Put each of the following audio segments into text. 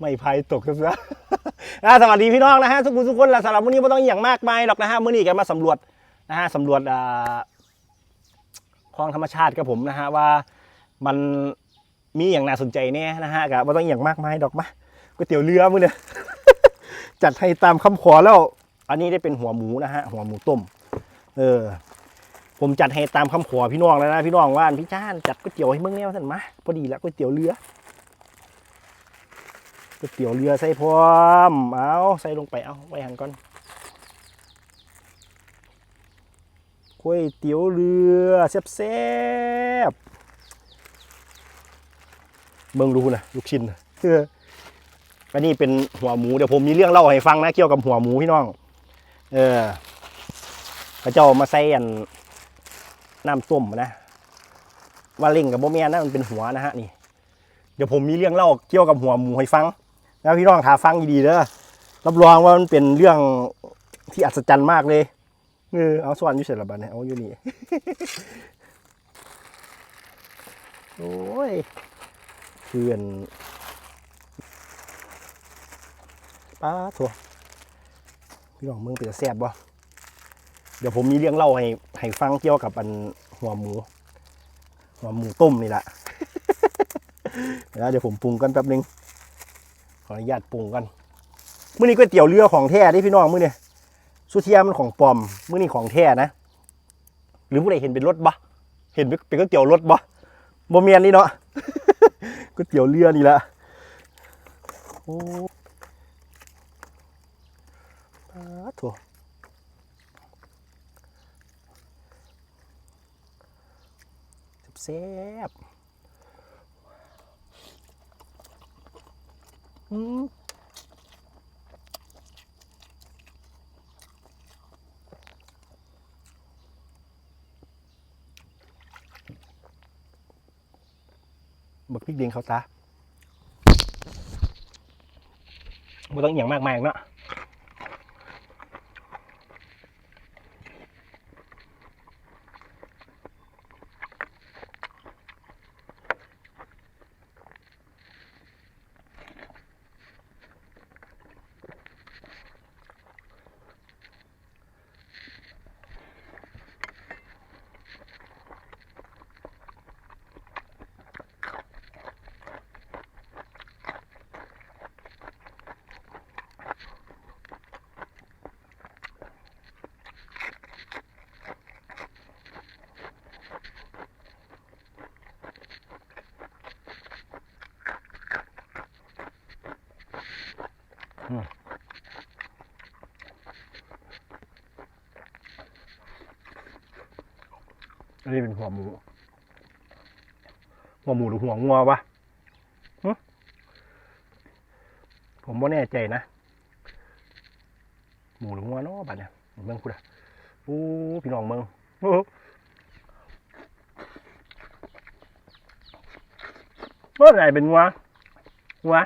ไม่พายตกซะอะสวัสดีพี่น้องนะฮะทุกคนทุกคนละสำหรับวันนี้ไม่ต้องอหย่างมากมายหรอกนะฮะมื้อนี้กันมาสำรวจนะฮะสำรวจอ่าคลองธรรมชาติกับผมนะฮะว่ามันมีอย่างน่าสนใจเนี่ยนะฮะกับไม่ต้องอหย่างมากมายดอกมาก๋วยเตี๋ยวเรือมื้อเนี่ยจัดให้ตามคำขอแล้ว อันนี้ได้เป็นหัวหมูนะฮะหัวหมูต้ม เออ ผมจัดให้ตามคำขอพี่น้องแล้วนะพี่น้องว่าพี่จ้านจัดก๋วยเตี๋ยวให้มึงแนวสั่นมาพอดีแล้วก๋วยเตี๋ยวเรือ ก๋วยเตี๋ยวเรือใส่พร้อม เอาใส่ลงไป เอาไว้หันก่อนก๋วยเตี๋ยวเรือแซ่บๆเบิ่งดูนะลูกชิ้นนะเอออันนี้เป็นหัวหมูเดี๋ยวผมมีเรื่องเล่าให้ฟังนะ เกี่ยวกับหัวหมูพี่น้อง เออพระเจ้ามาใส่อันน้ำต้มนะว่าเล่งกับโบเมียนนะมันเป็นหัวนะฮะนี่ เดี๋ยวผมมีเรื่องเล่าเกี่ยวกับหัวหมูให้ฟัง แล้วพี่น้องถาฟังดีๆเด้อรับรองว่ามันเป็นเรื่องที่อัศจรรย์มากเลยเออเอาสวรรค์อยู่เสร็จแล้วบัดเนี่ยเอาอยู่นี่โอ้ยเพื่อนป้าถั่วพี่น้องมึงเป็นแซ่บบ่เดี๋ยวผมมีเรื่องเล่าให้ให้ฟังเกี่ยวกับอันหัวหมู หัวหมูต้มนี่แหละแล้วเดี๋ยวผมปรุงกันแป๊บนึง ขออนุญาตปรุงกันมื้อนี้ก๋วยเตี๋ยวเรือของแท้ที่พี่น้องมื้อนี้สุเทียมันของปลอมมื้อนี้ของแท้นะ หรือผู้ใดเห็นเป็นรถบ่เห็นเป็นก๋วยเตี๋ยวรถบ่บ่เมียนนี่เนาะก๋วยเตี๋ยวเรือนี่แหละโอ้ปาดโถแซ่บอืม บักพริกเดียงเขาตาไม่ต้องอย่างมากมายเนาะ อันนี้เป็นหัวหมู หัวหมูหรือหัวงัววะผมไม่แน่ใจนะ หมูหรืองัวเนาะบัดเนี่ยเมืองกูดะโอ้พี่น้องเมืองโอ้เมื่อไหร่เป็นงัวงัว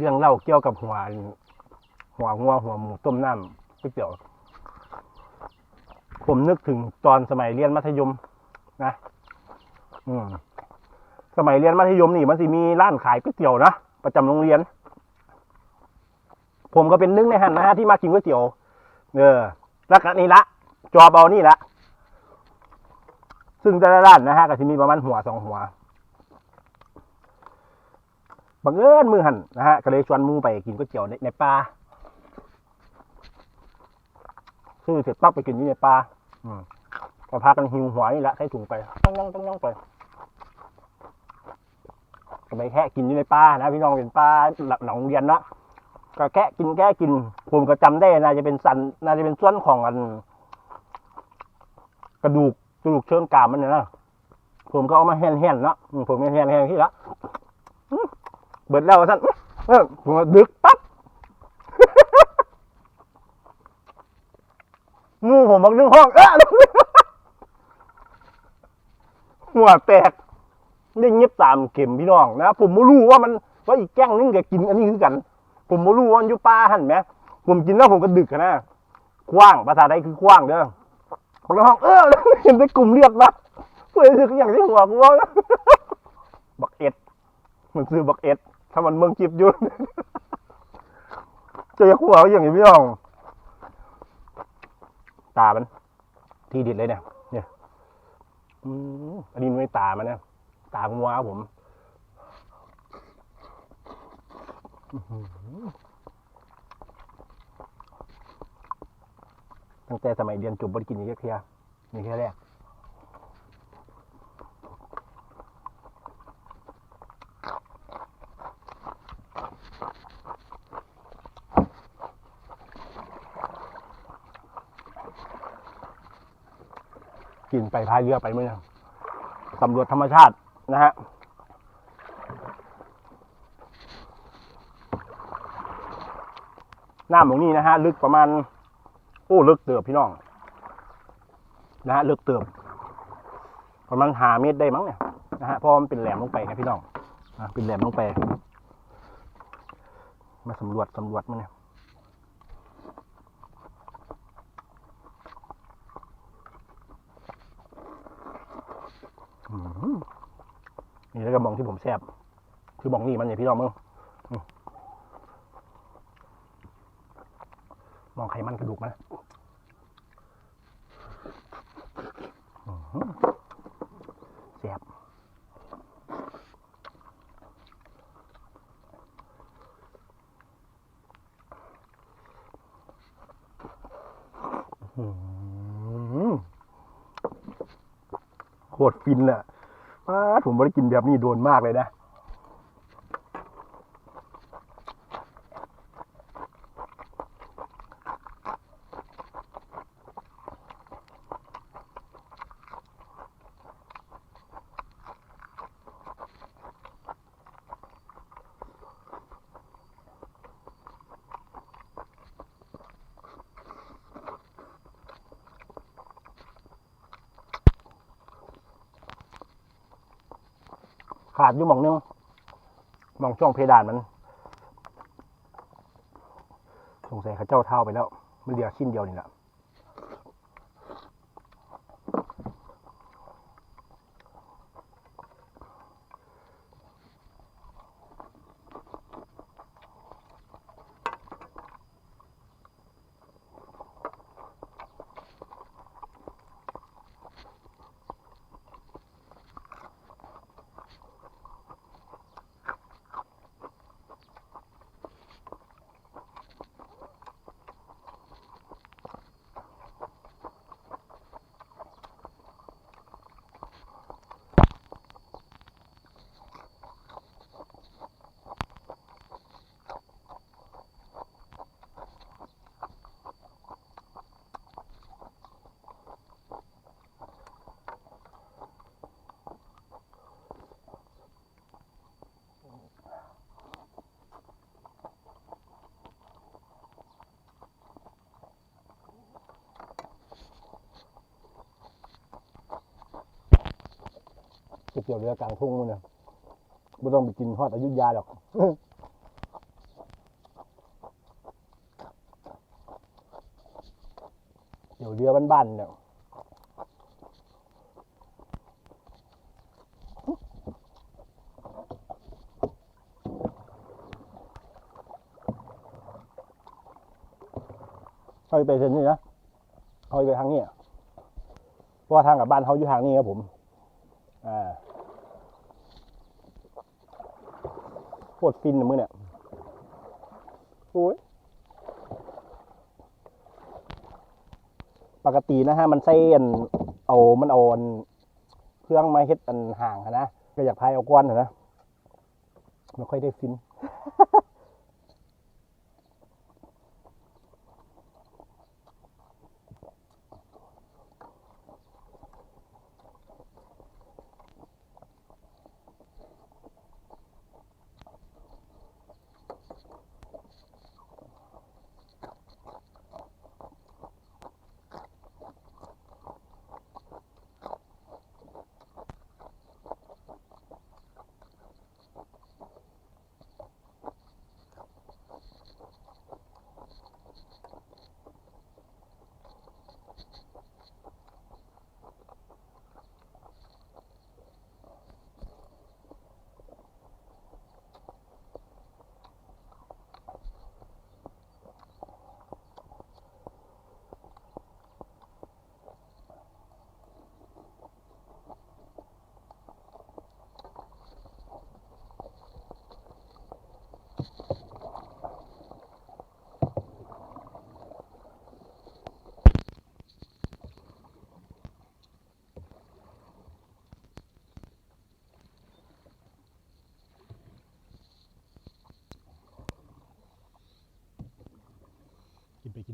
เรื่องเล่าเกี่ยวกับหัว หัวงัวหัวหมูต้มน้ำก๋วยเตี๋ยวผมนึกถึงตอนสมัยเรียนมัธยม นะ อืม สมัยเรียนมัธยมนี่มันสิมีร้านขายก๋วยเตี๋ยวนะประจำโรงเรียน ผมก็เป็นหนึงในหันนะฮะที่มากินก๋วยเตี๋ยวเออแล้วก็นี่ละจอเอานี่ละซึ่งแต่ละร้านนะฮะก็จะมีประมาณหัวสองหัว บังเอิญมือหันนะฮะก็เลยชวนมูไปกินก๋วยเตี๋ยวในในป่าซื้อเสร็จปั๊บไปกินที่ในป่าอืมก็พากันหิวหัวนี่แหละใส่ถุงไปต้องย่องต้องย่องไปก็ไปแค่กินอยู่ในป่านะพี่น้องเป็นป่าหลังโรงเรียนเนาะก็แกะกินแกะกินผมก็จำได้น่าจะเป็นสันน่าจะเป็นส่วนของอัน กระดูกกระดูกเชิงกรามมันเนี่ยนะผมก็เอามาแห่นๆเนาะอืมผมแห่นๆแห่นที่ละ เบิดแล้วท่านผมดึกปั๊บงูผมบอกนึงห้องเออหัวแตกได้เงียบตามเข็มพี่น้องนะ ผมไม่รู้ว่ามันว่าอีกแก้งนึงก็กินอันนี้คือกัน ผมไม่รู้ว่าอยู่ป่าหันไหมผมกินแล้วผมก็ดึกนะคว้างภาษาไทยคือคว้างเด้อผมในห้องเออเห็นได้กลุ่มเลือดปะเพื่อนสึกอย่างที่หัวกูว่าบักเอ็ดมันซื้อบักเอ็ด ถ้ามันเมืองจิบยุ่นเจะหัวเขาอย่างนี้พี่น้อง ตามัน ทีเด็ดเลยเนี่ยเนี่ยอันนี้ไม่ตามันนะตางัวครับผมตั้งแต่สมัยเรียนจบบริกินนี่แค่เพียนี่แค่แรก กินไปพายเรือไปเมื่อสำรวจธรรมชาตินะฮะน้ำตรงนี้นะฮะ ลึกประมาณ โอ้ ลึกเติบพี่น้อง นะฮะ ลึกเติบประมาณหาเมตรได้มั้งเนี่ยนะฮะพราะมันเป็นแหลมลงไปนะพี่น้องนะเป็นแหลมลงไป มาสำรวจสำรวจมันเนี่ย นี่แล้วก็มองที่ผมแซบคือมองนี่มันเนี่ยพี่น้องมึงมมองไขมันกระดูกมันอื้อหือแซบอื้อหือ โคตรฟินอะป้าดผมไม่ได้กินแบบนี้โดนมากเลยนะ ขาดอยู่หมองนึงหมองช่องเพดานมัน สงสัยเขาเจ้าเท่าไปแล้ว มันเหลือชิ้นเดียวนี่แหละ เดี๋ยวเรือกลางทุ่งมันเนี่ยไม่ต้องไปกินทอดอายุยาหรอกเดี๋ยวเรือบ้านๆเนี่ยเขาไปเส้นนี้นะเขาไปทางนี้เพราะว่าทางกับบ้านเขาอยู่ทางนี้ครับผม อ่า โคตรฟินนะมึงเนี่ยโอ้ยปกตินะฮะมันใส่อันเอา มันเอาอันเครื่องมาเฮ็ดอันห่างนะก็อยากพายเอาก้อนอะนะไม่ค่อยได้ฟิน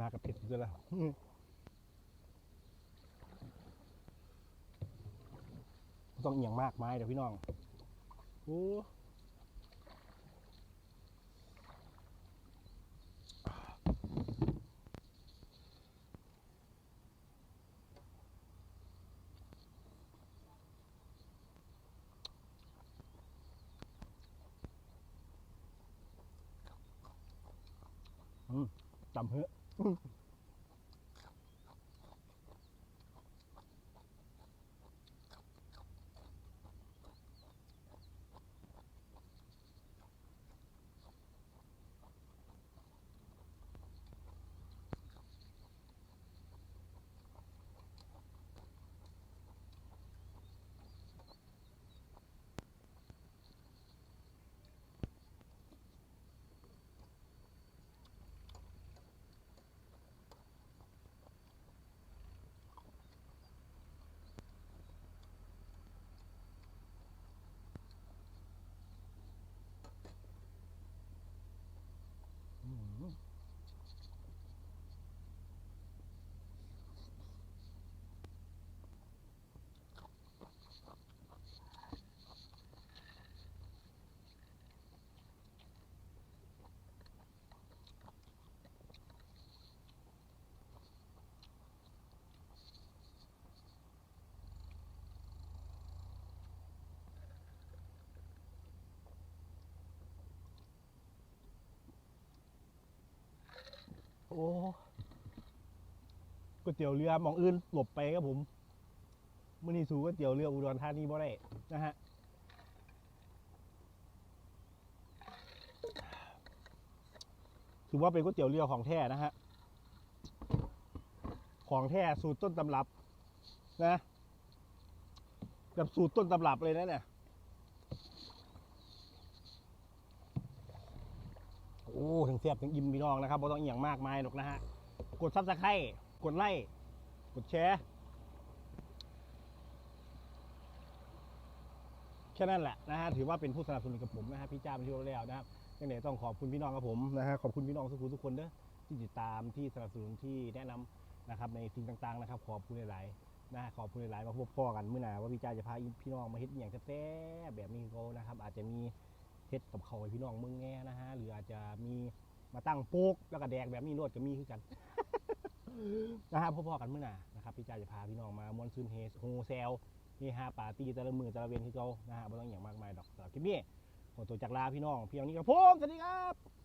มากับเผ็ดด้วยแล้วต้องเอียงมากไม้เดี๋ยวพี่น้องโอ้อืมจำเฮ้อะอืมโอ้ ก๋วยเตี๋ยวเรือมองอื่นหลบไปครับผมมื่อนี้สูก๋วยเตี๋ยวเรืออุดรธานีบ่ได้นะฮะถือว่าเป็นก๋วยเตี๋ยวเรือของแท้นะฮะของแท้สูตรต้นตำรับนะแบบสูตรต้นตำรับเลยนะเนี่ยโอ้ถึงเสียบถึงอิ่มพี่น้องนะครับไม่ต้องเอหย่างมากมายหรอกนะฮะ กดซับสไครต์ กดไลค์กดแชร์แค่นั้นแหละนะฮะถือว่าเป็นผู้สนับสนุนกับผมนะฮะพี่จ้าเป็นที่รู้แล้วนะครับยังไงต้องขอบคุณพี่น้องกับผมนะฮะขอบคุณพี่น้องทุกคนทุกคนเด้อที่ติดตามที่สนับสนุนที่แนะนำนะครับในสิ่งต่างๆนะครับ ขอบคุณหลายๆนะขอบคุณหลายๆมาพบพ่อกันเมื่อหนาว่าพี่จ้าจะพาพี่น้องมาเฮ็ดอย่างแซ่บๆแบบนี้เขานะครับ อาจจะมีเฮ็ดกับเขาให้พี่น้องมืองแง่นะฮะหรืออาจจะมีมาตั้งโป๊กแล้วก็แดกแบบนี้รวดก็มีคือกัน นะฮะพ่อๆกันเมื่อหนานะครับพี่จ้าจะพาพี่น้องมามวนซึนเฮโฮเซลนี่ฮะปาร์ตี้แต่ละมือแต่ละเวนที่เขานะฮะไม่ต้องอย่างมากมายดอกสำหรับคลิปนี้ขอตัวจากลาพี่น้องพี่น้องนี้กับผมสวัสดีครับ